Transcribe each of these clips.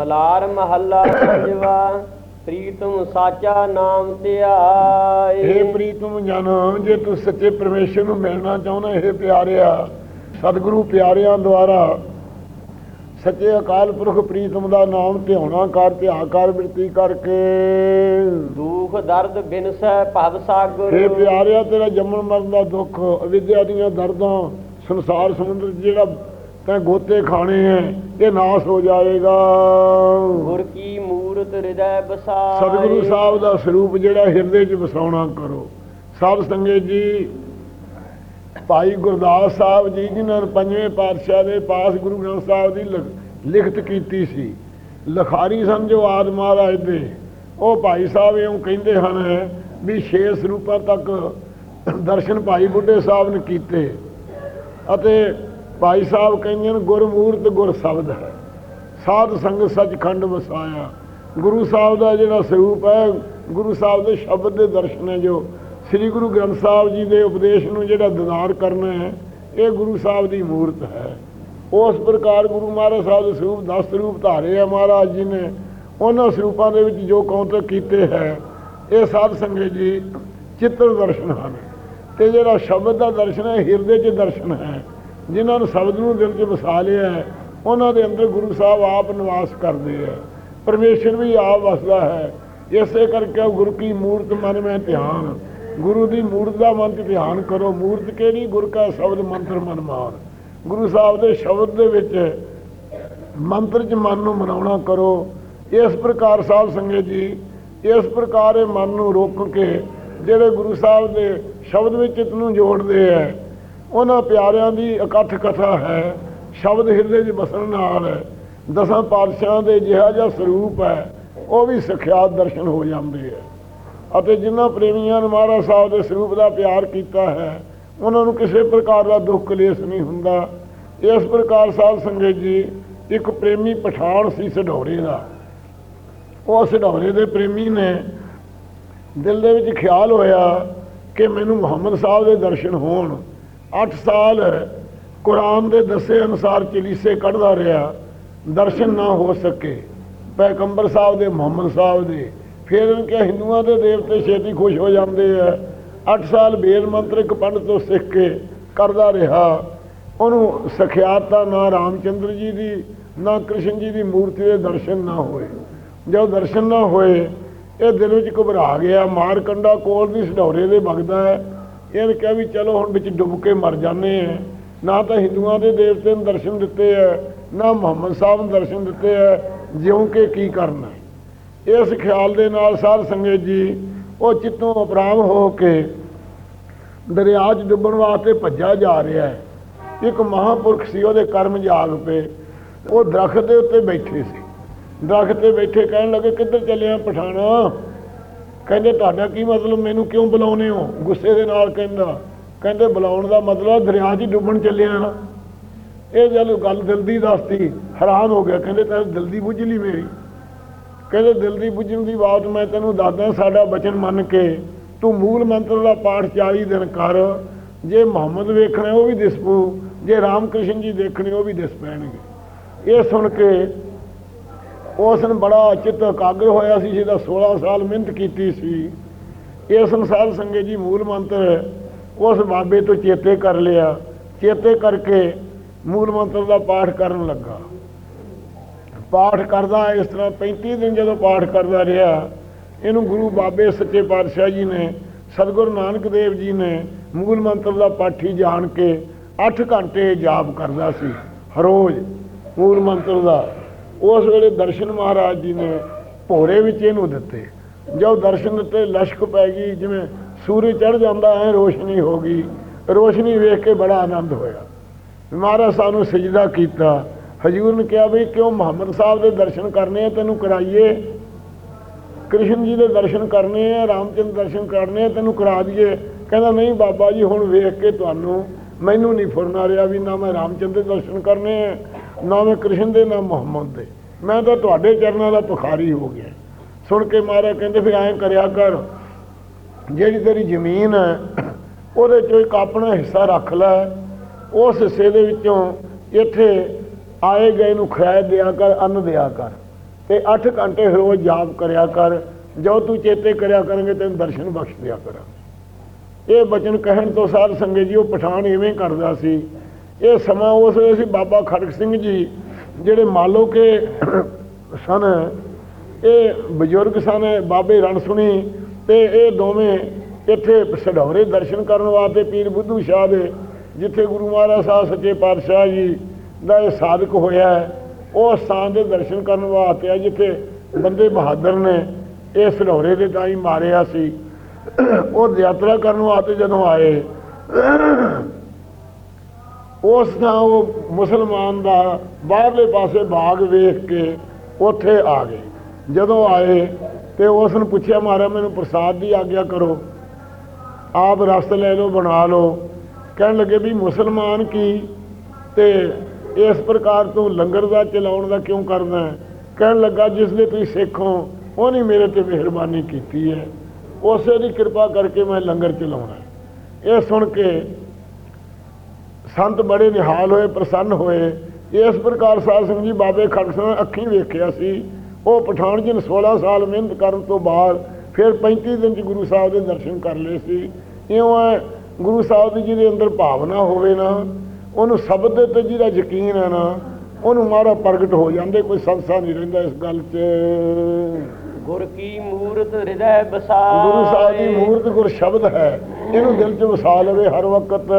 ਮਲਾਰ ਮਹੱਲਾ ਪੰਜਵਾ ਪ੍ਰੀਤਮ ਸਾਚਾ ਨਾਮ ਧਿਆਏ। ਇਹ ਪ੍ਰੀਤਮ ਜਨ ਜੇ ਤੂੰ ਸੱਚੇ ਪਰਮੇਸ਼ਰ ਨੂੰ ਮਿਲਣਾ ਚਾਹੁੰਦਾ ਇਹ ਪਿਆਰਿਆ ਸਤਿਗੁਰੂ ਪਿਆਰਿਆਂ ਦੁਆਰਾ ਸੱਚੇ ਅਕਾਲ ਪੁਰਖ ਪ੍ਰੀਤਮ ਦਾ ਨਾਮ ਧਿਆਉਣਾ ਕਰ ਧਿਆ ਕਰ ਬਿਰਤੀ ਕਰਕੇ। ਦੁਖ ਦਰਦ ਬਿਨਸੈ ਭਵ ਸਾਗਰ। ਇਹ ਪਿਆਰਿਆ ਤੇਰਾ ਜੰਮਣ ਮਰਨ ਦਾ ਦੁੱਖ ਅਵਿਦਿਆ ਦੀਆਂ ਦਰਦਾਂ ਸੰਸਾਰ ਸਮੁੰਦਰ ਜਿਹੜਾ ਤੈਂ ਗੋਤੇ ਖਾਣੇ ਐ ਇਹ ਨਾਸ ਹੋ ਜਾਏਗਾ। ਗੁਰ ਕੀ ਮੂਰਤ ਹਿਰਦੈ ਬਸਾਏ। ਸਤਿਗੁਰੂ ਸਾਹਿਬ ਦਾ ਸਰੂਪ ਜਿਹੜਾ ਹਿਰਦੇ 'ਚ ਵਸਾਉਣਾ ਕਰੋ। ਸਾਧ ਸੰਗਤ ਜੀ ਭਾਈ ਗੁਰਦਾਸ ਸਾਹਿਬ ਜੀ ਜਿਨ੍ਹਾਂ ਨੇ ਪੰਜਵੇਂ ਪਾਤਸ਼ਾਹ ਦੇ ਪਾਸ ਗੁਰੂ ਗ੍ਰੰਥ ਸਾਹਿਬ ਦੀ ਲਿਖ- ਲਿਖਤ ਕੀਤੀ ਸੀ। ਲਖਾਰੀ ਜੋ ਆਦ ਮਹਾਰਾਜ ਦੇ। ਉਹ ਭਾਈ ਸਾਹਿਬ ਇਉਂ ਕਹਿੰਦੇ ਹਨ ਵੀ ਛੇ ਸਰੂਪਾਂ ਤੱਕ ਦਰਸ਼ਨ ਭਾਈ ਬੁੱਢੇ ਸਾਹਿਬ ਨੇ ਕੀਤੇ। ਅਤੇ ਭਾਈ ਸਾਹਿਬ ਕਹਿੰਦੇ ਨੇ ਗੁਰਮੂਰਤ ਗੁਰ ਸ਼ਬਦ ਹੈ। ਸਾਧ ਸੰਗ ਸੱਚਖੰਡ ਵਸਾਇਆ। ਗੁਰੂ ਸਾਹਿਬ ਦਾ ਜਿਹੜਾ ਸਰੂਪ ਹੈ, ਗੁਰੂ ਸਾਹਿਬ ਦੇ ਸ਼ਬਦ ਦੇ ਦਰਸ਼ਨ ਹੈ ਜੋ। ਸ੍ਰੀ ਗੁਰੂ ਗ੍ਰੰਥ ਸਾਹਿਬ ਜੀ ਦੇ ਉਪਦੇਸ਼ ਨੂੰ ਜਿਹੜਾ ਦਿਦਾਰ ਕਰਨਾ ਹੈ, ਇਹ ਗੁਰੂ ਸਾਹਿਬ ਦੀ ਮੂਰਤ ਹੈ। ਉਸ ਪ੍ਰਕਾਰ ਗੁਰੂ ਮਹਾਰਾਜ ਸਾਹਿਬ ਦੇ ਸਰੂਪ 10 ਸਰੂਪ ਧਾਰੇ ਆ ਮਹਾਰਾਜ ਜੀ ਨੇ। ਉਹਨਾਂ ਸਰੂਪਾਂ ਦੇ ਵਿੱਚ ਜੋ ਕੌਂਤਕ ਕੀਤੇ ਹੈ, ਇਹ ਸਾਧ ਸੰਗਤ ਜੀ ਚਿੱਤਰ ਦਰਸ਼ਨ ਹਨ। ਤੇ ਜਿਹੜਾ ਸ਼ਬਦ ਦਾ ਦਰਸ਼ਨ ਹੈ, ਹਿਰਦੇ 'ਚ ਦਰਸ਼ਨ ਹੈ ਜਿਨ੍ਹਾਂ ਨੂੰ ਸ਼ਬਦ ਨੂੰ ਦਿਲ 'ਚ ਵਸਾ ਲਿਆ ਹੈ, ਉਹਨਾਂ ਦੇ ਅੰਦਰ ਗੁਰੂ ਸਾਹਿਬ ਆਪ ਨਿਵਾਸ ਕਰਦੇ ਹੈ ਪਰਮੇਸ਼ਰ ਵੀ ਆਪ ਵਸਦਾ ਹੈ। ਇਸੇ ਕਰਕੇ ਉਹ ਗੁਰੂ ਕੀ ਮੂਰਤ ਮਨ ਮੈਂ ਧਿਆਨ। ਗੁਰੂ ਦੀ ਮੂਰਤ ਦਾ ਮਨ 'ਚ ਧਿਆਨ ਕਰੋ। ਮੂਰਤ ਕਿਹੜੀ? ਗੁਰ ਕਾ ਸ਼ਬਦ ਮੰਤਰ ਮਨ ਮਾਰ ਗੁਰੂ ਸਾਹਿਬ ਦੇ ਸ਼ਬਦ ਦੇ ਵਿੱਚ ਮੰਤਰ 'ਚ ਮਨ ਨੂੰ ਮਨਾਉਣਾ ਕਰੋ। ਇਸ ਪ੍ਰਕਾਰ ਸਾਹਿਬ ਸੰਗਤ ਜੀ, ਇਸ ਪ੍ਰਕਾਰ ਇਹ ਮਨ ਨੂੰ ਰੋਕ ਕੇ ਜਿਹੜੇ ਗੁਰੂ ਸਾਹਿਬ ਦੇ ਸ਼ਬਦ ਵਿੱਚ ਚਿੱਤ ਨੂੰ ਜੋੜਦੇ ਹੈ ਉਹਨਾਂ ਪਿਆਰਿਆਂ ਦੀ ਇਕੱਠ ਕਥਾ ਹੈ, ਸ਼ਬਦ ਹਿਰਦੇ 'ਚ ਬਸਣ ਨਾਲ ਦਸਾਂ ਪਾਤਸ਼ਾਹਾਂ ਦੇ ਜਿਹਾ ਜਿਹਾ ਸਰੂਪ ਹੈ, ਉਹ ਵੀ ਸਖਿਆਤ ਦਰਸ਼ਨ ਹੋ ਜਾਂਦੇ ਹੈ। ਅਤੇ ਜਿਨ੍ਹਾਂ ਪ੍ਰੇਮੀਆਂ ਨੇ ਮਹਾਰਾਜ ਸਾਹਿਬ ਦੇ ਸਰੂਪ ਦਾ ਪਿਆਰ ਕੀਤਾ ਹੈ, ਉਹਨਾਂ ਨੂੰ ਕਿਸੇ ਪ੍ਰਕਾਰ ਦਾ ਦੁੱਖ ਕਲੇਸ਼ ਨਹੀਂ ਹੁੰਦਾ। ਇਸ ਪ੍ਰਕਾਰ ਸਾਧ ਸੰਗਤ ਜੀ, ਇੱਕ ਪ੍ਰੇਮੀ ਪਠਾਨ ਸੀ ਸਢੌਰੇ ਦਾ। ਉਹ ਸਢੌਰੇ ਦੇ ਪ੍ਰੇਮੀ ਨੇ ਦਿਲ ਦੇ ਵਿੱਚ ਖਿਆਲ ਹੋਇਆ ਕਿ ਮੈਨੂੰ ਮੁਹੰਮਦ ਸਾਹਿਬ ਦੇ ਦਰਸ਼ਨ ਹੋਣ। 8 ਸਾਲ ਕੁਰਾਨ ਦੇ ਦੱਸੇ ਅਨੁਸਾਰ ਚਲੀਸੇ ਕੱਢਦਾ ਰਿਹਾ, ਦਰਸ਼ਨ ਨਾ ਹੋ ਸਕੇ। ਪੈਗੰਬਰ ਸਾਹਿਬ ਦੇ, ਮੁਹੰਮਦ ਸਾਹਿਬ ਦੇ, ਫਿਰ ਇਹਨਾਂ ਕਿ ਹਿੰਦੂਆਂ ਦੇ ਦੇਵਤੇ ਛੇਤੀ ਖੁਸ਼ ਹੋ ਜਾਂਦੇ ਆ। 8 ਸਾਲ ਵੇਦ ਮੰਤਰ ਇੱਕ ਪੰਡਤ ਤੋਂ ਸਿੱਖ ਕੇ ਕਰਦਾ ਰਿਹਾ। ਉਹਨੂੰ ਸਖਿਆਤਾ ਨਾ ਰਾਮਚੰਦਰ ਜੀ ਦੀ, ਨਾ ਕ੍ਰਿਸ਼ਨ ਜੀ ਦੀ ਮੂਰਤੀ ਦੇ ਦਰਸ਼ਨ ਨਾ ਹੋਏ। ਜਦੋਂ ਦਰਸ਼ਨ ਨਾ ਹੋਏ, ਇਹ ਦਿਲ ਵਿੱਚ ਘਬਰਾ ਗਿਆ। ਮਾਰ ਕੰਡਾ ਕੋਲ ਦੀ ਸਡੌਰੇ ਦੇ ਵਗਦਾ ਹੈ। ਇਹਨੇ ਕਿਹਾ ਵੀ ਚਲੋ ਹੁਣ ਵਿੱਚ ਡੁੱਬ ਕੇ ਮਰ ਜਾਂਦੇ ਆ। ਨਾ ਤਾਂ ਹਿੰਦੂਆਂ ਦੇ ਦੇਵਤੇ ਨੂੰ ਦਰਸ਼ਨ ਦਿੱਤੇ ਆ, ਨਾ ਮੁਹੰਮਦ ਸਾਹਿਬ ਨੂੰ ਦਰਸ਼ਨ ਦਿੱਤੇ ਆ, ਜਿਉਂ ਕਿ ਕੀ ਕਰਨਾ। ਇਸ ਖਿਆਲ ਦੇ ਨਾਲ ਸਾਧ ਸੰਗਤ ਜੀ, ਉਹ ਚਿੱਤੋਂ ਅਪਰਾਮ ਹੋ ਕੇ ਦਰਿਆ 'ਚ ਡੁੱਬਣ ਵਾਸਤੇ ਭੱਜਿਆ ਜਾ ਰਿਹਾ ਹੈ। ਇੱਕ ਮਹਾਪੁਰਖ ਸੀ, ਉਹਦੇ ਕਰਮ ਜਾਗ ਪਏ। ਉਹ ਦਰਖਤ ਦੇ ਉੱਤੇ ਬੈਠੇ ਸੀ। ਦਰਖਤ ਤੇ ਬੈਠੇ ਕਹਿਣ ਲੱਗੇ, ਕਿੱਧਰ ਚੱਲਿਆ ਪਠਾਣਾ? ਕਹਿੰਦੇ ਤੁਹਾਡਾ ਕੀ ਮਤਲਬ, ਮੈਨੂੰ ਕਿਉਂ ਬੁਲਾਉਨੇ ਹੋ? ਗੁੱਸੇ ਦੇ ਨਾਲ ਕਹਿੰਦਾ, ਕਹਿੰਦੇ ਬੁਲਾਉਣ ਦਾ ਮਤਲਬ ਦਰਿਆ 'ਚ ਡੁੱਬਣ ਚੱਲਿਆ ਨਾ। ਇਹ ਜਦ ਗੱਲ ਦਿਲ ਦੀ ਦੱਸਤੀ, ਹੈਰਾਨ ਹੋ ਗਿਆ, ਕਹਿੰਦੇ ਤੈਨੂੰ ਦਿਲ ਦੀ ਬੁੱਝ ਲਈ ਮੇਰੀ। ਕਹਿੰਦੇ ਦਿਲ ਦੀ ਬੁੱਝਣ ਦੀ ਬਾਤ ਮੈਂ ਤੈਨੂੰ ਦੱਸਦਾ, ਸਾਡਾ ਬਚਨ ਮੰਨ ਕੇ ਤੂੰ ਮੂਲ ਮੰਤਰ ਦਾ ਪਾਠ 40 ਦਿਨ ਕਰ। ਜੇ ਮੁਹੰਮਦ ਵੇਖਣਾ, ਉਹ ਵੀ ਦਿਸ ਪੂ ਜੇ ਰਾਮਕ੍ਰਿਸ਼ਨ ਜੀ ਦੇਖਣੇ, ਉਹ ਵੀ ਦਿਸ ਪੈਣਗੇ। ਇਹ ਸੁਣ ਕੇ ਉਸ ਨੇ ਬੜਾ ਚਿੱਤ ਇਕਾਗਰ ਹੋਇਆ ਸੀ ਜਿਹਦਾ 16 ਸਾਲ ਮਿਹਨਤ ਕੀਤੀ ਸੀ। ਇਹ ਸੰਸਾਰ ਸੰਗੇ ਜੀ ਮੂਲ ਮੰਤਰ ਉਸ ਬਾਬੇ ਤੋਂ ਚੇਤੇ ਕਰ ਲਿਆ। ਚੇਤੇ ਕਰਕੇ ਮੂਲ ਮੰਤਰ ਦਾ ਪਾਠ ਕਰਨ ਲੱਗਾ। ਪਾਠ ਕਰਦਾ, ਇਸ ਤਰ੍ਹਾਂ 35 ਦਿਨ ਜਦੋਂ ਪਾਠ ਕਰਦਾ ਰਿਹਾ, ਇਹਨੂੰ ਗੁਰੂ ਬਾਬੇ ਸੱਚੇ ਪਾਤਸ਼ਾਹ ਜੀ ਨੇ, ਸਤਿਗੁਰੂ ਨਾਨਕ ਦੇਵ ਜੀ ਨੇ ਮੂਲ ਮੰਤਰ ਦਾ ਪਾਠੀ ਜਾਣ ਕੇ 8 ਘੰਟੇ ਜਾਪ ਕਰਦਾ ਸੀ। ਹਰ ਰੋਜ਼ ਮੂਲ ਮੰਤਰ ਦਾ ਉਸ ਵੇਲੇ ਦਰਸ਼ਨ ਮਹਾਰਾਜ ਜੀ ਨੇ ਭੋਰੇ ਵਿੱਚ ਇਹਨੂੰ ਦਿੱਤੇ। ਜਦੋਂ ਦਰਸ਼ਨ ਦਿੱਤੇ, ਲਸ਼ਕ ਪੈ ਗਈ, ਜਿਵੇਂ ਸੂਰਜ ਚੜ ਜਾਂਦਾ ਹੈ ਰੋਸ਼ਨੀ ਹੋ ਗਈ। ਰੋਸ਼ਨੀ ਵੇਖ ਕੇ ਬੜਾ ਆਨੰਦ ਹੋਇਆ। ਮਹਾਰਾਜ ਸਾਨੂੰ ਸਜਦਾ ਕੀਤਾ। ਹਜੂਰ ਨੇ ਕਿਹਾ ਵੀ ਕਿਉਂ ਮੁਹੰਮਦ ਸਾਹਿਬ ਦੇ ਦਰਸ਼ਨ ਕਰਨੇ ਆ? ਤੈਨੂੰ ਕਰਾਈਏ। ਕ੍ਰਿਸ਼ਨ ਜੀ ਦੇ ਦਰਸ਼ਨ ਕਰਨੇ ਆ ਰਾਮਚੰਦਰ ਦਰਸ਼ਨ ਕਰਨੇ ਆ, ਤੈਨੂੰ ਕਰਾ ਦਈਏ। ਕਹਿੰਦਾ, ਨਹੀਂ ਬਾਬਾ ਜੀ, ਹੁਣ ਵੇਖ ਕੇ ਤੁਹਾਨੂੰ। ਮੈਨੂੰ ਨਹੀਂ ਫੁਰਨਾ ਰਿਹਾ ਵੀ ਨਾ ਮੈਂ ਰਾਮਚੰਦਰ ਦੇ ਦਰਸ਼ਨ ਕਰਨੇ ਆ। ਨਾ ਮੈਂ ਕ੍ਰਿਸ਼ਨ ਦੇ, ਨਾ ਮੁਹੰਮਦ ਦੇ। ਮੈਂ ਤਾਂ ਤੁਹਾਡੇ ਚਰਨਾਂ ਦਾ ਭਿਖਾਰੀ ਹੋ ਗਿਆ। ਸੁਣ ਕੇ ਮਹਾਰਾਜ ਕਹਿੰਦੇ, ਫਿਰ ਐਂ ਕਰਿਆ ਕਰ, ਜਿਹੜੀ ਤੇਰੀ ਜ਼ਮੀਨ ਹੈ, ਉਹਦੇ ਚੋਂ ਇੱਕ ਆਪਣਾ ਹਿੱਸਾ ਰੱਖ ਲੈ। ਉਸ ਹਿੱਸੇ ਦੇ ਵਿੱਚੋਂ ਇੱਥੇ ਆਏ ਗਏ ਨੂੰ ਖਿਆਇ ਦਿਆ ਕਰ, ਅੰਨ ਦਿਆ ਕਰ। ਤੇ 8 ਘੰਟੇ ਰੋਜ਼ ਜਾਪ ਕਰਿਆ ਕਰ। ਜੋ ਤੂੰ ਚੇਤੇ ਕਰਿਆ ਕਰਾਂਗੇ, ਤੈਨੂੰ ਦਰਸ਼ਨ ਬਖਸ਼ ਦਿਆ ਕਰਾਂ ਇਹ ਬਚਨ ਕਹਿਣ ਤੋਂ ਸਾਧ ਸੰਗਤ ਜੀ, ਉਹ ਪਠਾਨ ਇਵੇਂ ਕਰਦਾ ਸੀ ਇਹ ਸਮਾਂ ਉਸ ਵੇਲੇ ਸੀ ਬਾਬਾ ਖੜਕ ਸਿੰਘ ਜੀ ਜਿਹੜੇ ਮਾਲੋ ਕੇ ਸਨ। ਇਹ ਬਜ਼ੁਰਗ ਸਨ ਬਾਬੇ ਰਣ ਸੁਣੀ ਤੇ ਇਹ ਦੋਵੇਂ ਇੱਥੇ ਸਢੌਰੇ ਦਰਸ਼ਨ ਕਰਨ ਵਾਸਤੇ ਪੀਰ ਬੁੱਧੂ ਸ਼ਾਹ ਦੇ ਜਿੱਥੇ ਗੁਰੂ ਮਹਾਰਾਜ ਸਾਹਿਬ ਸੱਚੇ ਪਾਤਸ਼ਾਹ ਜੀ ਦਾ ਇਹ ਸਾਧਕ ਹੋਇਆ ਹੈ, ਉਹ ਸਥਾਨ ਦੇ ਦਰਸ਼ਨ ਕਰਨ ਵਾਸਤੇ ਆ ਜਿੱਥੇ ਬੰਦੇ ਬਹਾਦਰ ਨੇ ਇਹ ਸਢੌਰੇ ਦੇ ਤਾਂ ਮਾਰਿਆ ਸੀ। ਉਹ ਯਾਤਰਾ ਕਰਨ ਵਾਸਤੇ ਜਦੋਂ ਆਏ ਉਸ ਥਾਂ ਉਹ ਮੁਸਲਮਾਨ ਦਾ ਬਾਹਰਲੇ ਪਾਸੇ ਬਾਗ ਵੇਖ ਕੇ ਉੱਥੇ ਆ ਗਏ। ਜਦੋਂ ਆਏ ਤੇ ਉਸ ਨੂੰ ਪੁੱਛਿਆ ਮਾਰਾ ਮੈਨੂੰ ਪ੍ਰਸਾਦ ਦੀ ਆਗਿਆ ਕਰੋ। ਆਪ ਰਸ ਲੈ ਲਓ, ਬਣਾ ਲਓ। ਕਹਿਣ ਲੱਗੇ ਵੀ ਮੁਸਲਮਾਨ ਕੀ? ਤੇ ਇਸ ਪ੍ਰਕਾਰ ਤੋਂ ਲੰਗਰ ਦਾ ਚਲਾਉਣ ਦਾ ਕਿਉਂ ਕਰਨਾ ਹੈ? ਕਹਿਣ ਲੱਗਾ, ਜਿਸ ਦੇ ਤੁਸੀਂ ਸਿੱਖ ਹੋ, ਉਹਨੇ ਮੇਰੇ ਤੇ ਮਿਹਰਬਾਨੀ ਕੀਤੀ ਹੈ। ਉਸੇ ਦੀ ਕਿਰਪਾ ਕਰਕੇ ਮੈਂ ਲੰਗਰ ਚਲਾਉਣਾ ਇਹ ਸੁਣ ਕੇ ਸੰਤ ਬੜੇ ਨਿਹਾਲ ਹੋਏ, ਪ੍ਰਸੰਨ ਹੋਏ। ਇਸ ਪ੍ਰਕਾਰ ਸਾਧ ਸਿੰਘ ਜੀ ਬਾਬੇ ਖੜਕ ਸਿੰਘ ਨੇ ਅੱਖੀਂ ਵੇਖਿਆ ਸੀ। ਉਹ ਪਠਾਨ ਜੀ ਨੇ 16 ਸਾਲ ਮਿਹਨਤ ਕਰਨ ਤੋਂ ਬਾਅਦ ਫਿਰ 35 ਦਿਨ ਚ ਗੁਰੂ ਸਾਹਿਬ ਦੇ ਦਰਸ਼ਨ ਕਰ ਲਏ ਸੀ। ਇਉਂ ਹੈ ਗੁਰੂ ਸਾਹਿਬ ਦੀ ਜਿਹਦੇ ਅੰਦਰ ਭਾਵਨਾ ਹੋਵੇ ਨਾ, ਉਹਨੂੰ ਸ਼ਬਦ ਦੇ ਤੇ ਜਿਹਦਾ ਯਕੀਨ ਹੈ ਨਾ, ਉਹਨੂੰ ਮਾਰਾ ਪ੍ਰਗਟ ਹੋ ਜਾਂਦੇ, ਕੋਈ ਸੰਸਾ ਨਹੀਂ ਰਹਿੰਦਾ ਇਸ ਗੱਲ 'ਚ। ਗੁਰ ਕੀ ਮੂਰਤ ਹਿਰਦੈ ਬਸਾਏ। ਗੁਰੂ ਸਾਹਿਬ ਦੀ ਮੂਰਤ ਗੁਰ ਸ਼ਬਦ ਹੈ ਇਹਨੂੰ ਦਿਲ 'ਚ ਵਸਾ ਲਵੇ ਹਰ ਵਕਤ।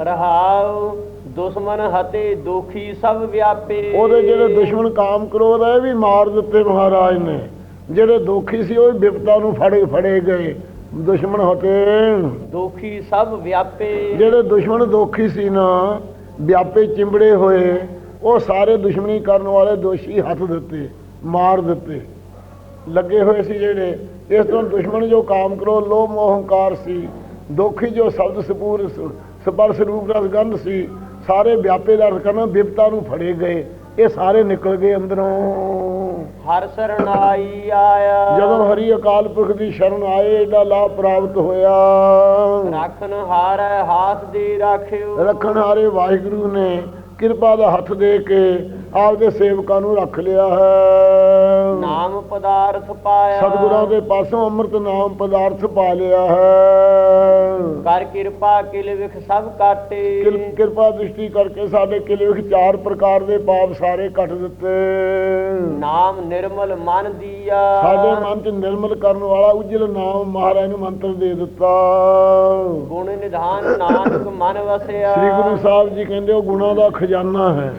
ਰਹਾਉ ਦੁਸ਼ਮਨ ਹਤੇ ਦੋਖੀ ਸਭ ਵਿਆਪੇ। ਉਹਦੇ ਜਿਹੜੇ ਦੁਸ਼ਮਣ ਕਾਮ ਕ੍ਰੋਧ ਹੈ ਵੀ ਮਾਰ ਦਿੱਤੇ ਮਹਾਰਾਜ ਨੇ। ਜਿਹੜੇ ਦੋਖੀ ਸੀ ਉਹ ਵੀ ਬਿਪਤਾ ਨੂੰ ਫੜੇ ਫੜੇ ਗਏ। ਦੁਸ਼ਮਣ ਹਤੇ। ਦੋਖੀ ਸਭ ਵਿਆਪੇ। ਜਿਹੜੇ ਦੁਸ਼ਮਣ ਦੋਖੀ ਸੀ ਨਾ ਵਿਆਪੇ ਚਿੰਬੜੇ ਹੋਏ ਉਹ ਸਾਰੇ ਦੁਸ਼ਮਣੀ ਕਰਨ ਵਾਲੇ ਦੋਸ਼ੀ ਹੱਥ ਦਿੱਤੇ ਮਾਰ ਦਿੱਤੇ। ਲੱਗੇ ਹੋਏ ਸੀ ਜਿਹੜੇ ਇਸ ਤੋਂ ਦੁਸ਼ਮਣ ਜੋ ਕਾਮ ਕਰੋ ਲੋਭ ਮੋਹ ਹੰਕਾਰ ਸੀ ਦੋਖੀ ਜੋ ਸ਼ਬਦ ਸਪੂਰ ਸਪਰਸ ਰੂਪ ਰਸ ਗੰਧ ਸੀ ਸਾਰੇ ਵਿਆਪੇ ਦਾ ਅਰਥ ਕਰਨਾ ਬਿਪਤਾ ਨੂੰ ਫੜੇ ਗਏ ਇਹ ਸਾਰੇ ਨਿਕਲ ਗਏ ਅੰਦਰੋਂ। ਹਰ ਸਰਣਾਈ ਆਇਆ। ਜਦੋਂ ਹਰੀ ਅਕਾਲ ਪੁਰਖ ਦੀ ਸ਼ਰਨ ਆਏ ਇਹਦਾ ਲਾਭ ਪ੍ਰਾਪਤ ਹੋਇਆ। ਰੱਖਨ ਹਾਰੈ ਹਾਥ ਦੇ ਰਾਖਿਓ। ਰੱਖਣ ਹਾਰੇ ਵਾਹਿਗੁਰੂ ਨੇ ਕਿਰਪਾ ਦਾ ਹੱਥ ਦੇ ਕੇ ਆਪਦੇ ਸੇਵਕਾਂ ਨੂੰ ਰੱਖ ਲਿਆ ਹੈ। ਨਾਮ ਪਦਾਰਥ ਪਾਇਆ। ਸਤਿਗੁਰਾਂ ਦੇ ਪਾਸੋਂ ਅੰਮ੍ਰਿਤ ਨਾਮ ਪਦਾਰਥ ਪਾ ਲਿਆ ਹੈ। ਕਰ ਕਿਰਪਾ ਕਿਲ ਵਿਖ ਸਭ ਕਾਟੇ। ਕਿਰ- ਕਿਰਪਾ ਦ੍ਰਿਸ਼ਟੀ ਕਰਕੇ ਸਾਡੇ ਕਿਲੇ ਵਿੱਚ ਚਾਰ ਪ੍ਰਕਾਰ ਦੇ ਪਾਪ ਸਾਰੇ ਕੱਟ ਦਿੱਤੇ। ਨਾਮ ਨਿਰਮਲ ਮਨ ਦੀਆ। ਸਾਡੇ ਮਨ 'ਚ ਨਿਰਮਲ ਕਰਨ ਵਾਲਾ ਉਜਲ ਨਾਮ ਮਹਾਰਾਜ ਨੂੰ ਮੰਤਰ ਦੇ ਦਿੱਤਾ। ਗੁਣ ਨਿਧਾਨ ਨਾਨਕ ਮਨ ਵਸਿਆ। ਸ੍ਰੀ ਗੁਰੂ ਸਾਹਿਬ ਜੀ ਕਹਿੰਦੇ ਉਹ ਗੁਣਾ ਦਾ ਖਜ਼ਾਨਾ ਹੈ।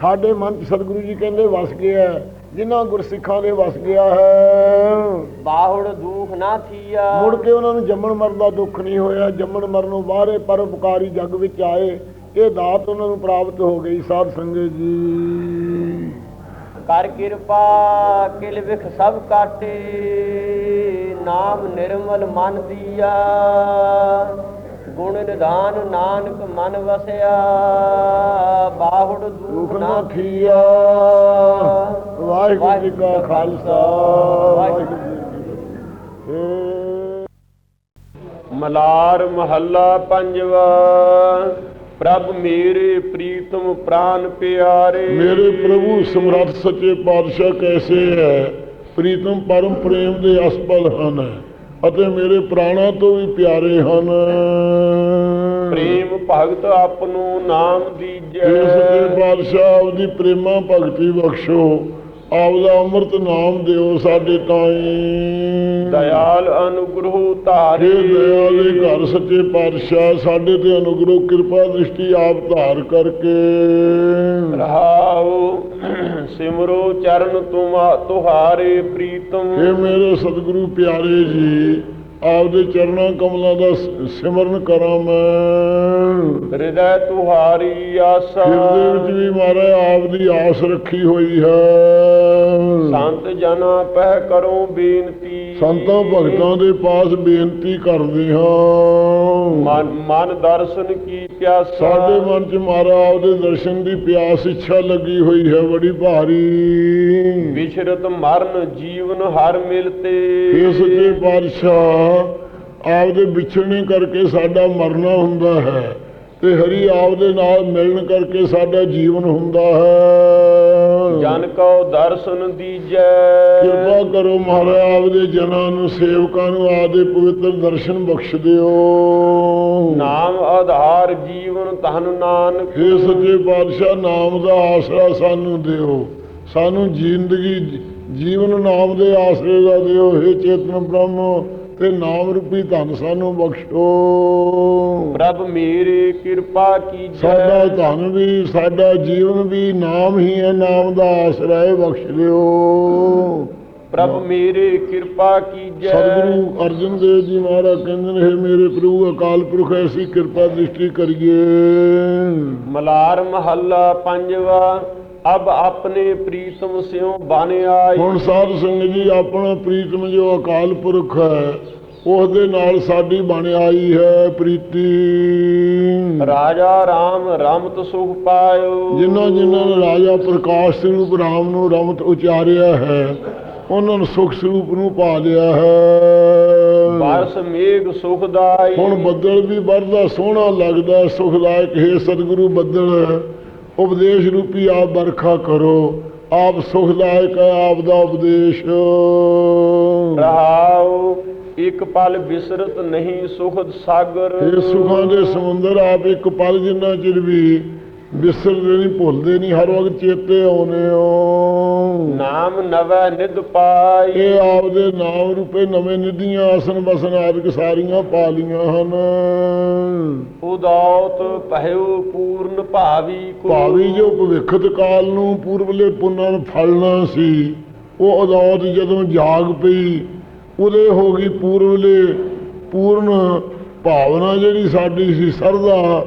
ਸਾਡੇ ਮਨ 'ਚ ਸਤਿਗੁਰੂ ਜੀ ਕਹਿੰਦੇ ਵਸ ਗਿਆ ਹੈ। ਜਿਨ੍ਹਾਂ ਗੁਰਸਿੱਖਾਂ ਦੇ ਵਸ ਗਿਆ ਹੈ। ਬਾਹੁੜ ਦੁਖ ਨਾ ਥੀਆ। ਮੁੜ ਕੇ ਉਹਨਾਂ ਨੂੰ ਜੰਮਣ ਮਰਨ ਦਾ ਦੁੱਖ ਨਹੀਂ ਹੋਇਆ ਜੰਮਣ ਮਰਨੋਂ ਬਾਹਰੇ ਪਰਉਪਕਾਰੀ ਜੱਗ ਵਿੱਚ ਆਏ ਇਹ ਦਾਤ ਉਹਨਾਂ ਨੂੰ ਪ੍ਰਾਪਤ ਹੋ ਗਈ ਸਾਧ ਸੰਗਤ ਜੀ। ਕਰ ਕਿਰਪਾ ਕਿਲ ਵਿਖ ਸਭ ਕਾਟੇ ਨਾਮ ਨਿਰਮਲ ਮਨ ਦੀਆ। ਗੁਣ ਨਿਧਾਨ ਨਾਨਕ ਮਨ ਵਸਿਆ ਬਾਹੁੜ ਦੁੱਖ ਨਾ ਥੀਆ ਵਾਹਿਗੁਰੂ ਜੀ ਕਾ ਖਾਲਸਾ। ਵਾਹਿਗੁਰੂ ਜੀ ਕੀ ਫਤਿਹ। ਮਲਾਰ ਮਹੱਲਾ ਪੰਜਵਾ। ਪ੍ਰਭ ਮੇਰੇ ਪ੍ਰੀਤਮ ਪ੍ਰਾਨ ਪਿਆਰੇ। ਮੇਰੇ ਪ੍ਰਭੂ ਸਮਰੱਥ ਸੱਚੇ ਪਾਤਸ਼ਾਹ ਕੈਸੇ ਹੈ? ਪ੍ਰੀਤਮ ਪਰਮ ਪ੍ਰੇਮ ਦੇ ਅਸਪਲ ਹਨ। ਅਤੇ ਮੇਰੇ ਪ੍ਰਾਣਾ ਤੋਂ ਵੀ ਪਿਆਰੇ ਹਨ। ਪ੍ਰੇਮ ਭਗਤ ਆਪਨੂੰ ਨਾਮ ਦੀਜੈ। ਇਹ ਸੱਚੇ ਪਾਤਸ਼ਾਹ ਆਪਦੀ ਪ੍ਰੇਮਾ ਭਗਤੀ ਬਖਸ਼ੋ ਆਪਦਾ ਅੰਮ੍ਰਿਤ ਨਾਮ ਦਿਓ ਸਾਡੇ ਤਾਈਂ। ਦਇਆਲ ਅਨੁਗ੍ਰਹ ਧਾਰੇ। ਹੇ ਦਇਆ ਦੇ ਘਰ ਸੱਚੇ ਪਾਤਸ਼ਾਹ ਸਾਡੇ ਤੇ ਅਨੁਗ੍ਰਹ ਕਿਰਪਾ ਦ੍ਰਿਸ਼ਟੀ ਆਪ ਧਾਰ ਕਰਕੇ। ਰਹਾਉ ਸਿਮਰੋ ਚਰਨ ਤੁਮਾ ਤੁਹਾਰੇ ਪ੍ਰੀਤਮ। ਹੇ ਮੇਰੇ ਸਤਿਗੁਰੂ ਪਿਆਰੇ ਜੀ ਆਪਦੇ ਚਰਨਾਂ ਕਮਲਾਂ ਦਾ ਸ- ਸਿਮਰਨ ਕਰਾਂ ਮੈਂ। ਹਿਰਦੈ ਤੁਹਾਰੀ ਆਸਾ। ਹਿਰਦੇ ਵਿੱਚ ਵੀ ਮਹਾਰਾਜ ਆਪ ਦੀ ਆਸ ਰੱਖੀ ਹੋਈ ਹੈ। ਸੰਤ ਜਨਾ ਪਹਿ ਕਰੋ ਬੇਨਤੀ। ਸੰਤਾਂ ਭਗਤਾਂ ਦੇ ਪਾਸ ਬੇਨਤੀ ਕਰਦੇ ਹਾਂ। ਮਨ ਮਨ ਦਰਸ਼ਨ ਕੀ ਪਿਆਸਾ। ਸਾਡੇ ਮਨ ਚ ਮਹਾਰਾਜ ਆਪਦੇ ਦਰਸ਼ਨ ਦੀ ਪਿਆਸ ਇੱਛਾ ਲੱਗੀ ਹੋਈ ਹੈ ਬੜੀ ਭਾਰੀ। ਵਿਸ਼ਰਤ ਮਰਨ ਜੀਵਨ ਹਰ ਮਿਲਤੇ। ਇਹ ਸੱਚੇ ਪਾਤਸ਼ਾਹ ਆਪਦੇ ਵਿਛੜਨੇ ਕਰਕੇ ਸਾਡਾ ਮਰਨਾ ਹੁੰਦਾ ਹੈ ਤੇ ਹਰੀ ਆਪਦੇ ਨਾਲ ਮਿਲਣ ਕਰਕੇ ਸਾਡਾ ਜੀਵਨ ਹੁੰਦਾ ਹੈ। ਕੋ ਦਰਸ਼ਨ ਦੀਜੈ। ਕਿਰਪਾ ਕਰੋ ਮਹਾਰਾਜ ਆਪਦੇ ਜਨਾਂ ਨੂੰ ਸੇਵਕਾਂ ਨੂੰ ਆਦੇ ਪਵਿੱਤਰ ਦਰਸ਼ਨ ਬਖਸ਼ ਦਿਓ। ਨਾਮ ਆਧਾਰ ਜੀਵਨ ਤਨ ਨਾਨਕ। ਹੇ ਸੱਚੇ ਪਾਤਸ਼ਾਹ ਨਾਮ ਦਾ ਆਸਰਾ ਸਾਨੂੰ ਦਿਓ। ਸਾਨੂੰ ਜ਼ਿੰਦਗੀ ਜੀਵਨ ਨਾਮ ਦੇ ਆਸਰੇ ਦਾ ਦਿਓ। ਹੇ ਚੇਤਨ ਬ੍ਰਹਮ ਤੇ ਨਾਮ ਰੂਪੀ ਧਨ ਸਾਨੂੰ ਬਖਸ਼ੋ। ਪ੍ਰਭ ਮੇਰੇ ਕਿਰਪਾ ਕੀਜੈ। ਸਾਡਾ ਧਨ ਵੀ ਸਾਡਾ ਜੀਵਨ ਵੀ ਨਾਮ ਹੀ ਹੈ ਨਾਮ ਦਾ ਆਸਰਾ ਬਖਸ਼ ਦਿਓ। ਪ੍ਰਭ ਮੇਰੇ ਕਿਰਪਾ ਕੀਜੈ। ਸਤਿਗੁਰੂ ਅਰਜਨ ਦੇਵ ਜੀ ਮਹਾਰਾਜ ਕਹਿੰਦੇ ਨੇ "ਹੇ ਮੇਰੇ ਪ੍ਰਭੂ ਅਕਾਲ ਪੁਰਖ ਐਸੀ ਕਿਰਪਾ ਦ੍ਰਿਸ਼ਟੀ ਕਰੀਏ। ਮਲਾਰ ਮਹੱਲਾ ਪੰਜਵਾ। ਅਬ ਆਪਣੇ ਪ੍ਰੀਤਮ ਸਿਉ ਬਨ ਆਈ। ਹੁਣ ਸਾਧ ਸੰਗਤ ਜੀ ਆਪਣਾ ਪ੍ਰੀਤਮ ਜੋ ਅਕਾਲ ਪੁਰਖ ਹੈ ਉਸ ਦੇ ਨਾਲ ਸਾਡੀ ਬਣ ਆਈ ਹੈ ਪ੍ਰੀਤੀ। ਰਾਜਾ RAM ਰਮਤ ਸੁਖ ਪਾਇਓ। ਜਿਨ੍ਹਾਂ ਜਿਨ੍ਹਾਂ ਨੇ ਰਾਜਾ ਪ੍ਰਕਾਸ਼ ਸਰੂਪ ਰਾਮ ਨੂੰ ਰਮਤ ਉਚਾਰਿਆ ਹੈ ਉਹਨਾਂ ਨੂੰ ਸੁਖ ਸਰੂਪ ਨੂੰ ਪਾ ਲਿਆ ਹੈ। ਬਰਸ ਮੇਘ ਸੁਖਦਾਈ। ਹੁਣ ਬੱਦਲ ਵੀ ਵਰਦਾ ਸੋਹਣਾ ਲੱਗਦਾ ਸੁਖਦਾਇਕ ਹੈ ਸਤਿਗੁਰੂ ਬੱਦਲ। ਉਪਦੇਸ਼ ਰੂਪੀ ਆਪ ਵਰਖਾ ਕਰੋ ਆਪ ਸੁਖਦਾਇਕ ਹੈ ਆਪ ਦਾ ਉਪਦੇਸ਼। ਰਹਾਉ ਇੱਕ ਪਲ ਬਿਸਰਤ ਨਹੀਂ ਸੁਖਦ ਸਾਗਰ। ਇਹ ਸੁਖਾਂ ਦੇ ਸਮੁੰਦਰ ਆਪ ਇੱਕ ਪਲ ਜਿੰਨਾ ਚਿਰ ਵੀ ਵਿਸਰਦੇ ਨਹੀਂ ਭੁੱਲਦੇ ਨਹੀਂ ਹਰ ਵਕਤ ਚੇਤੇ ਆਉਨੇ ਹੋ। ਨਾਮ ਨਵੈ ਨਿਧ ਪਾਈ। ਇਹ ਆਪ ਦੇ ਨਾਮ ਰੂਪੇ ਨਵੇਂ ਨਿਧੀਆਂ ਆਸਨ ਬਸਨ ਆਦਿਕ ਸਾਰੀਆਂ ਪਾ ਲੀਆਂ ਹਨ। ਉਦੌਤ ਪਹਿਉ ਪੂਰਨ ਭਾਵੀ ਕੋ। ਭਾਵੀ ਜੋ ਭਵਿੱਖਤ ਕਾਲ ਨੂੰ ਪੂਰਬਲੇ ਪੁੰਨਾਂ ਨੂੰ ਫਲਣਾ ਸੀ ਉਹ ਅਦੌਤ ਜਦੋਂ ਜਾਗ ਪਈ ਉਦੇ ਹੋ ਗਈ ਪੂਰਬਲੇ ਪੂਰਨ ਭਾਵਨਾ ਜਿਹੜੀ ਸਾਡੀ ਸੀ ਸਰਦਾ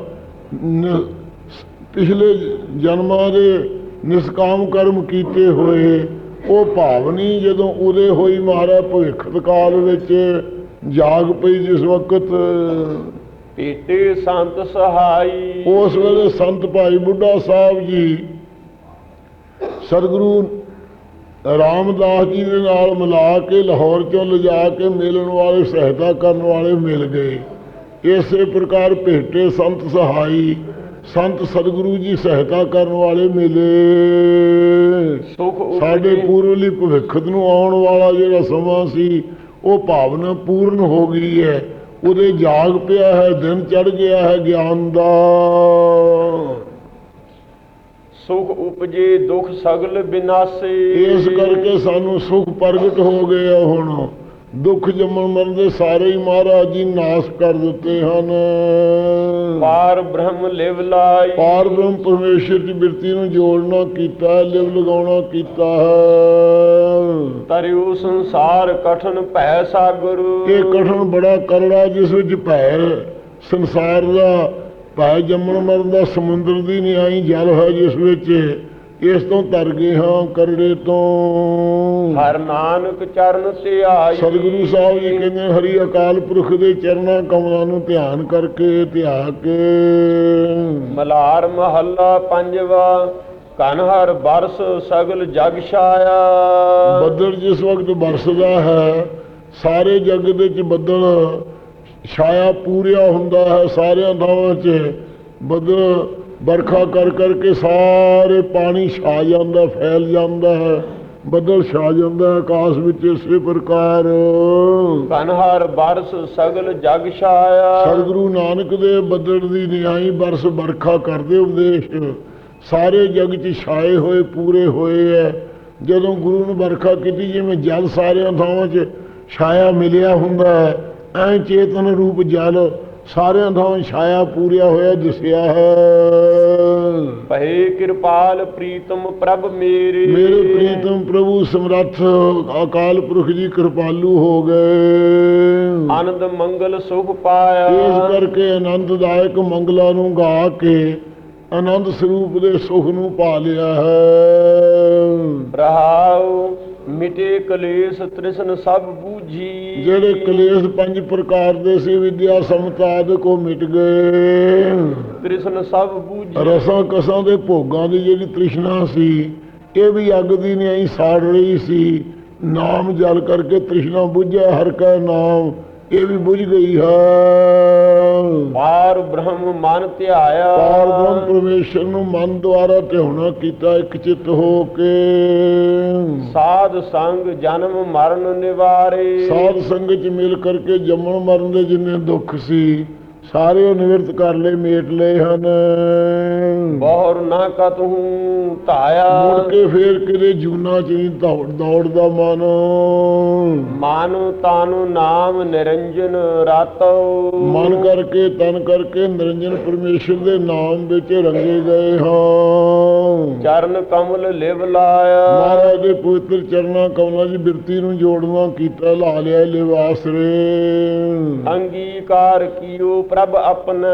ਪਿਛਲੇ ਜਨਮਾਂ ਦੇ ਨਿਸਕਾਮ ਕਰਮ ਕੀਤੇ ਹੋਏ ਉਹ ਭਾਵਨੀ ਜਦੋਂ ਉਦੇ ਹੋਈ ਮਹਾਰਾਜ ਭਵਿੱਖਤ ਕਾਲ ਵਿੱਚ ਜਾਗ ਪਈ ਜਿਸ ਵਕਤ ਪੇਟੇ ਸੰਤ ਸਹਾਈ। ਉਸ ਵੇਲੇ ਸੰਤ ਭਾਈ ਬੁੱਢਾ ਸਾਹਿਬ ਜੀ ਸਤਿਗੁਰੂ ਰਾਮਦਾਸ ਜੀ ਦੇ ਨਾਲ ਮਿਲਾ ਕੇ ਲਾਹੌਰ ਚੋਂ ਲਿਜਾ ਕੇ ਮਿਲਣ ਵਾਲੇ ਸਹਾਇਤਾ ਕਰਨ ਵਾਲੇ ਮਿਲ ਗਏ। ਇਸੇ ਪ੍ਰਕਾਰ ਭੇਟੇ ਸੰਤ ਸਹਾਈ ਸੰਤ ਸਤਿਗੁਰੂ ਜੀ ਸਹਾਇਤਾ ਕਰਨ ਵਾਲੇ ਮਿਲੇ। ਸਾਡੇ ਪੂਰਵਲੀ ਭਵਿੱਖਤ ਨੂੰ ਆਉਣ ਵਾਲਾ ਜਿਹੜਾ ਸਮਾਂ ਸੀ ਉਹ ਭਾਵਨਾ ਪੂਰਨ ਹੋ ਗਈ ਹੈ। ਉਹਦੇ ਜਾਗ ਪਿਆ ਹੈ ਦਿਨ ਚੜ ਗਿਆ ਹੈ ਗਿਆਨ ਦਾ। ਸੁਖ ਉਪਜੇ ਦੁਖ ਸਗਲ ਬਿਨਾਸੇ। ਇਸ ਕਰਕੇ ਸਾਨੂੰ ਸੁਖ ਪ੍ਰਗਟ ਹੋ ਗਏ ਹੁਣ। ਦੁੱਖ ਜੰਮਣ ਮਰਨ ਦੇ ਸਾਰੇ ਹੀ ਮਹਾਰਾਜ ਜੀ ਨਾਸ਼ ਕਰ ਦਿੱਤੇ ਹਨ। ਪਾਰ ਬ੍ਰਹਮ ਲਿਵ ਲਾਈ। ਪਾਰ ਬ੍ਰਹਮ ਪਰਮੇਸ਼ਰ ਦੀ ਬਿਰਤੀ ਨੂੰ ਜੋੜਨਾ ਕੀਤਾ ਲਿਵ ਲਗਾਉਣਾ ਕੀਤਾ ਹੈ। ਤਰਿਉ ਸੰਸਾਰ ਕਠਨ ਭੈ ਸਾਗਰ। ਇਹ ਕਠਨ ਬੜਾ ਕਰੜਾ ਜਿਸ ਵਿੱਚ ਭੈ ਸੰਸਾਰ ਦਾ ਭੈ ਜੰਮਣ ਮਰਨ ਦਾ ਸਮੁੰਦਰ ਦੀ ਨਿਆਈ ਜਲ ਹੈ ਜਿਸ ਵਿੱਚ ਇਸ ਤੋਂ ਤਰ ਗਏ ਹਾਂ ਕਰੜੇ ਤੋਂ? ਹਰ ਨਾਨਕ ਚਰਨ ਤੇ ਆਈ ਸਤਿਗੁਰੂ ਸਾਹਿਬ ਜੀ ਕਹਿੰਦੇ ਹਰੀ ਅਕਾਲ ਪੁਰਖ ਦੇ ਚਰਨਾਂ ਕਮਲਾਂ ਨੂੰ ਧਿਆਨ ਕਰਕੇ ਧਿਆ ਕੇ। ਮਲਾਰ ਮਹੱਲਾ ਪੰਜਵਾ ਕਨ ਹਰ ਬਰਸ ਸਗਲ ਜਗ ਛਾਇਆ। ਬੱਦਲ ਜਿਸ ਵਕਤ ਬਰਸਦਾ ਹੈ ਸਾਰੇ ਜਗਤ ਵਿੱਚ ਬੱਦਲ ਛਾਇਆ ਪੂਰਿਆ ਹੁੰਦਾ ਹੈ ਸਾਰਿਆਂ ਥਾਵਾਂ 'ਚ ਬੱਦਲ ਵਰਖਾ ਕਰ ਕਰਕੇ ਸਾਰੇ ਪਾਣੀ ਛਾ ਜਾਂਦਾ ਫੈਲ ਜਾਂਦਾ ਹੈ ਬੱਦਲ ਛਾ ਜਾਂਦਾ ਹੈ ਆਕਾਸ਼ ਵਿੱਚ ਇਸੇ ਪ੍ਰਕਾਰ। ਕਨ ਹਰ ਬਰਸ ਸਗਲ ਜਗ ਛਾਇਆ। ਸਤਿਗੁਰੂ ਨਾਨਕ ਦੇ ਬੱਦਲ ਦੀ ਨਿਆਈ ਬਰਸ ਵਰਖਾ ਕਰਦੇ ਉਪਦੇਸ਼। ਸਾਰੇ ਜਗ 'ਚ ਛਾਏ ਹੋਏ ਪੂਰੇ ਹੋਏ ਐ। ਜਦੋਂ ਗੁਰੂ ਨੂੰ ਵਰਖਾ ਕੀਤੀ ਜਿਵੇਂ ਜਲ ਸਾਰਿਆਂ ਥਾਵਾਂ 'ਚ ਛਾਇਆ ਮਿਲਿਆ ਹੁੰਦਾ ਹੈ ਐ ਚੇਤਨ ਰੂਪ ਜਲ ਸਾਰਿਆਂ ਥਾਵਾਂ ਛਾਇਆ ਪੂਰਿਆ ਹੋਇਆ ਦਿਸਿਆ ਹੈ। ਭਏ ਕਿਰਪਾਲ ਪ੍ਰੀਤਮ ਪ੍ਰਭ ਮੇਰੇ। ਮੇਰੇ ਪ੍ਰੀਤਮ ਪ੍ਰਭੂ ਸਮਰੱਥ ਅਕਾਲ ਪੁਰਖ ਜੀ ਕਿਰਪਾਲੂ ਹੋ ਗਏ। ਆਨੰਦ ਮੰਗਲ ਸੁਖ ਪਾਇਆ। ਇਸ ਕਰਕੇ ਆਨੰਦਦਾਇਕ ਮੰਗਲਾਂ ਨੂੰ ਗਾ ਕੇ ਆਨੰਦ ਸਰੂਪ ਦੇ ਸੁਖ ਨੂੰ ਪਾ ਲਿਆ ਹੈ। ਰਹਾਉ ਮਿਟੇ ਕਲੇਸ਼ ਤ੍ਰਿਸ਼ਨ ਸਭ ਬੂਝੀ। ਜਿਹੜੇ ਕਲੇਸ਼ ਪੰਜ ਪ੍ਰਕਾਰ ਦੇ ਸੀ ਵਿਦਿਆ ਸਮਤਾਦ ਕੋ ਮਿਟ ਗਏ। ਤ੍ਰਿਸ਼ਨ ਸਭ ਬੂਝੀ। ਰਸਾਂ ਕਸਾਂ ਦੇ ਭੋਗਾਂ ਦੀ ਜਿਹੜੀ ਤ੍ਰਿਸ਼ਨਾ ਸੀ ਇਹ ਵੀ ਅੱਗ ਦੀ ਨਿਆਈ ਸਾੜ ਰਹੀ ਸੀ। ਨਾਮ ਜਲ ਕਰਕੇ ਤ੍ਰਿਸ਼ਨਾ ਬੁਝਿਆ ਹਰ ਕਾ ਨਾਮ। ਇਹ ਵੀ ਬੁਝ ਗਈ ਹੈ। ਪਾਰ ਬ੍ਰਹਮ ਮਨ ਧਿਆਇਆ। ਪਾਰ ਬ੍ਰਹਮ ਪਰਮੇਸ਼ਰ ਨੂੰ ਮਨ ਦੁਆਰਾ ਧਿਆਉਣਾ ਕੀਤਾ ਇੱਕ ਚਿੱਤ ਹੋ ਕੇ। ਸਾਧ ਸੰਗ ਜਨਮ ਮਰਨ ਨਿਵਾਰੇ। ਸਾਧ ਸੰਗਤ ਚ ਮਿਲ ਕਰਕੇ ਜੰਮਣ ਮਰਨ ਦੇ ਜਿੰਨੇ ਦੁੱਖ ਸੀ ਸਾਰੇ ਨਿਵਰਤ ਕਰ ਲਏ ਮੇਟ ਲਏ ਹਨ। ਬਹੁਰ ਨਾ ਕਤਹੂ ਧਾਇਆ। ਮੁੜ ਕੇ ਫੇਰ ਕਿਤੇ ਜੂਨਾ ਚ ਨਹੀਂ ਦੌੜ ਦੌੜਦਾ ਮਨ? ਮਾਨੁ ਤਾਨੁ ਨਾਮ ਨਿਰੰਜਨ ਰਾਤੋ। ਮਨ ਕਰਕੇ ਤਨ ਕਰਕੇ ਨਿਰੰਜਨ ਪਰਮੇਸ਼ਰ ਦੇ ਨਾਮ ਵਿੱਚ ਰੰਗੇ ਗਏ ਹਾਂ। ਚਰਨ ਕਮਲ ਲਿਵ ਲਾਇਆ। ਮਹਾਰਾਜ ਦੇ ਪਵਿੱਤਰ ਚਰਨਾਂ ਕਮਲਾਂ ਦੀ ਬਿਰਤੀ ਨੂੰ ਜੋੜਨਾ ਕੀਤਾ ਲਾ ਲਿਆ ਲਿਵਾਸਰੇ ਅੰਗੀਕਾਰ ਕੀਓ ਪ੍ਰਭ ਆਪਣੇ।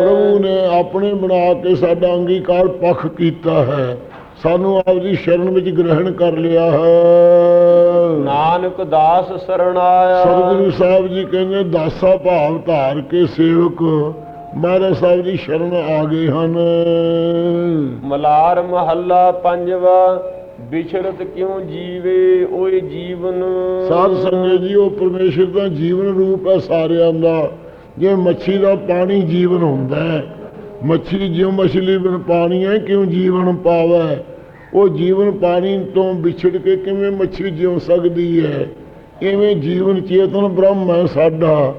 ਪ੍ਰਭੂ ਨੇ ਆਪਣੇ ਬਣਾ ਕੇ ਸਾਡਾ ਅੰਗੀਕਾਰ ਪੱਖ ਕੀਤਾ ਹੈ। ਸਾਨੂੰ ਆਪਦੀ ਸ਼ਰਨ ਵਿੱਚ ਗ੍ਰਹਿਣ ਕਰ ਲਿਆ ਹੈ। ਨਾਨਕ ਦਾਸ ਸਰਣਾਇਆ ਸਤਿਗੁਰੂ ਸਾਹਿਬ ਜੀ ਕਹਿੰਦੇ ਦਾਸਾ ਭਾਵ ਧਾਰ ਕੇ ਸੇਵਕ ਮਹਾਰਾਜ ਸਾਹਿਬ ਦੀ ਸ਼ਰਨ ਆ ਗਏ ਹਨ। ਮਲਾਰ ਮਹੱਲਾ ਪੰਜਵਾ ਵਿਛੜਤ ਕਿਉ ਜੀਵੇ ਓਏ ਜੀਵਨ? ਸਾਧ ਸੰਗਤ ਜੀ ਉਹ ਪਰਮੇਸ਼ਰ ਦਾ ਜੀਵਨ ਰੂਪ ਹੈ ਸਾਰਿਆਂ ਦਾ। ਜਿਵੇਂ ਮੱਛੀ ਦਾ ਪਾਣੀ ਜੀਵਨ ਹੁੰਦਾ ਹੈ ਮੱਛੀ ਜਿਉ ਮਛਲੀ ਬਿਨ ਪਾਣੀ ਹੈ ਕਿਉਂ ਜੀਵਨ ਪਾਵੈ? ਉਹ ਜੀਵਨ ਪਾਣੀ ਤੋਂ ਵਿਛੜ ਕੇ ਕਿਵੇਂ ਮੱਛੀ ਜਿਉ ਸਕਦੀ ਹੈ? ਇਵੇਂ ਜੀਵਨ ਚੇਤਨ ਬ੍ਰਹਮ ਹੈ ਸਾਡਾ।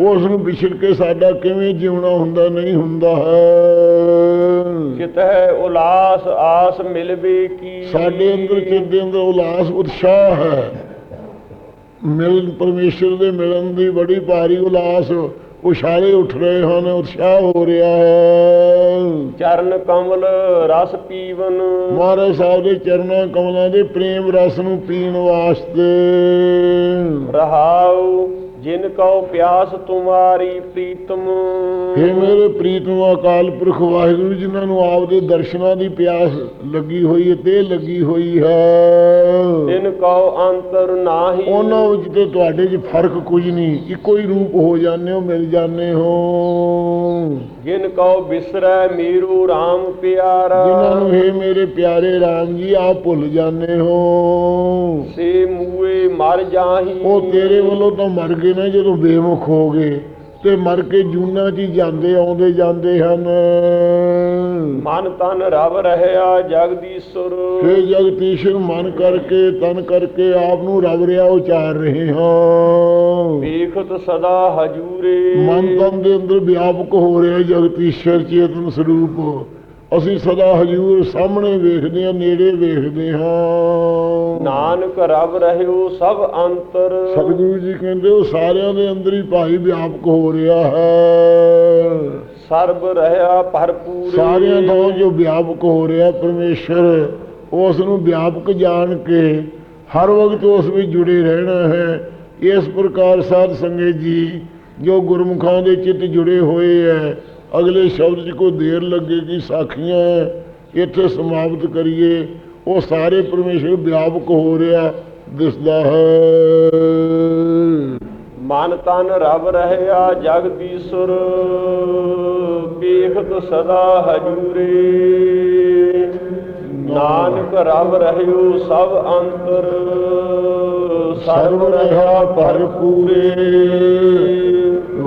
ਉਸ ਨੂੰ ਵਿਛੜ ਕੇ ਸਾਡਾ ਕਿਵੇਂ ਜਿਉਣਾ ਹੁੰਦਾ ਨਹੀਂ ਹੁੰਦਾ ਹੈ। ਚਿਤ ਹੈ ਉਲਾਸ ਆਸ ਮਿਲਵੇ ਕੀ? ਸਾਡੇ ਅੰਦਰ ਚਿੱਤ ਦੇ ਅੰਦਰ ਉਲਾਸ ਉਤਸ਼ਾਹ ਹੈ। ਮਿਲਨ ਪਰਮੇਸ਼ਰ ਦੇ ਮਿਲਨ ਦੀ ਬੜੀ ਭਾਰੀ ਉਲਾਸ ਉਛਾਲੇ ਉੱਠ ਰਹੇ ਹਨ ਉਤਸ਼ਾਹ ਹੋ ਰਿਹਾ ਹੈ। ਚਰਨ ਕਮਲ ਰਸ ਪੀਵਨ। ਮਹਾਰਾਜ ਸਾਹਿਬ ਦੇ ਚਰਨਾਂ ਕਮਲਾਂ ਦੇ ਪ੍ਰੇਮ ਰਸ ਨੂੰ ਪੀਣ ਵਾਸਤੇ। ਰਹਾਉ ਜਿਨ ਕਉ ਪਿਆਸ ਤੁਮਾਰੀ ਪ੍ਰੀਤਮ। हे ਮੇਰੇ ਪ੍ਰੀਤਮ ਅਕਾਲ ਪੁਰਖ ਵਾਹਿਗੁਰੂ ਜਿਨ੍ਹਾਂ ਨੂੰ ਆਪਦੇ ਦਰਸ਼ਨਾਂ ਦੀ ਪਿਆਸ ਲੱਗੀ ਹੋਈ ਹੈ ਤੇ ਲੱਗੀ ਹੋਈ ਹੈ। ਤਿਨ ਕਉ ਅੰਤਰ ਨਾਹੀ। ਉਹਨਾਂ ਵਿੱਚ ਤੇ ਤੁਹਾਡੇ 'ਚ ਫ਼ਰਕ ਕੁਝ ਨਹੀਂ ਇੱਕੋ ਹੀ ਰੂਪ ਹੋ ਜਾਂਦੇ ਹੋ ਮਿਲ ਜਾਂਦੇ ਹੋ। ਜਿਨ ਕਉ ਬਿਸਰੈ ਮੇਰੂ RAM ਪਿਆਰਾ। ਜਿਨ੍ਹਾਂ ਨੂੰ ਹੈ ਮੇਰੇ ਪਿਆਰੇ RAM ਜੀ ਆਪ ਭੁੱਲ ਜਾਂਦੇ ਹੋ। ਸੇ ਮੂਏ ਮਰ ਜਾਹੀ। ਉਹ ਤੇਰੇ ਵੱਲੋਂ ਤਾਂ ਮਰ ਗਏ ਨਾ ਜਦੋਂ ਬੇਮੁਖ ਹੋ ਗਏ ਤੇ ਮਰ ਕੇ ਜੂਨਾਂ 'ਚ ਜਾਂਦੇ ਆਉਂਦੇ ਜਾਂਦੇ ਹਨ। ਮਨ ਤਨ ਰਵ ਰਹਿਆ ਜਗਦੀਸ਼ਰ ਫੇ ਜਗਤੀਸ਼ਰ ਮਨ ਕਰਕੇ ਤਨ ਕਰਕੇ ਆਪ ਨੂੰ ਰਬ ਰਿਆ ਉਚਾਰ ਰਹੇ ਹਾਂ। ਵੇਖਤ ਸਦਾ ਹਜੂਰੇ। ਮਨ ਤਨ ਦੇ ਅੰਦਰ ਵਿਆਪਕ ਹੋ ਰਿਹਾ ਜਗਤੀਸ਼ਰ ਚੇਤਨ ਸਰੂਪ। ਅਸੀਂ ਸਦਾ ਹਜੂਰ ਸਾਹਮਣੇ ਵੇਖਦੇ ਹਾਂ ਨੇੜੇ ਵੇਖਦੇ ਹਾਂ। ਨਾਨਕ ਰਵ ਰਹਿਓ ਸਭ ਅੰਤਰ। ਸਤਿਗੁਰੂ ਜੀ ਕਹਿੰਦੇ ਉਹ ਸਾਰਿਆਂ ਦੇ ਅੰਦਰ ਹੀ ਭਾਈ ਵਿਆਪਕ ਹੋ ਰਿਹਾ ਹੈ। ਸਰਬ ਰਹਿਆ ਭਰਪੂਰ। ਸਾਰਿਆਂ ਤੋਂ ਜੋ ਵਿਆਪਕ ਹੋ ਰਿਹਾ ਪਰਮੇਸ਼ਰ ਉਸ ਨੂੰ ਵਿਆਪਕ ਜਾਣ ਕੇ ਹਰ ਵਕਤ ਉਸ ਵਿੱਚ ਜੁੜੇ ਰਹਿਣਾ ਹੈ। ਇਸ ਪ੍ਰਕਾਰ ਸਾਧ ਸੰਗਤ ਜੀ ਜੋ ਗੁਰਮੁਖਾਂ ਦੇ ਚਿੱਤ ਜੁੜੇ ਹੋਏ ਹੈ ਅਗਲੇ ਸ਼ਬਦ 'ਚ ਕੋਈ ਦੇਰ ਲੱਗੇਗੀ ਸਾਖੀਆਂ ਹੈ, ਇੱਥੇ ਸਮਾਪਤ ਕਰੀਏ ਉਹ ਸਾਰੇ ਪਰਮੇਸ਼ਰ ਵਿਆਪਕ ਹੋ ਰਿਹਾ ਦਿਸਦਾ ਹੈ। ਮਨ ਤਨ ਰਵ ਰਹਿਆ ਜਗਦੀਸ਼ਰ ਵੇਖਤ ਸਦਾ ਹਜੂਰੇ। ਨਾਨਕ ਰਵ ਰਹਿਓ ਸਭ ਅੰਤਰ ਸਰਬ ਰਹਾ ਭਰਪੂਰੇ।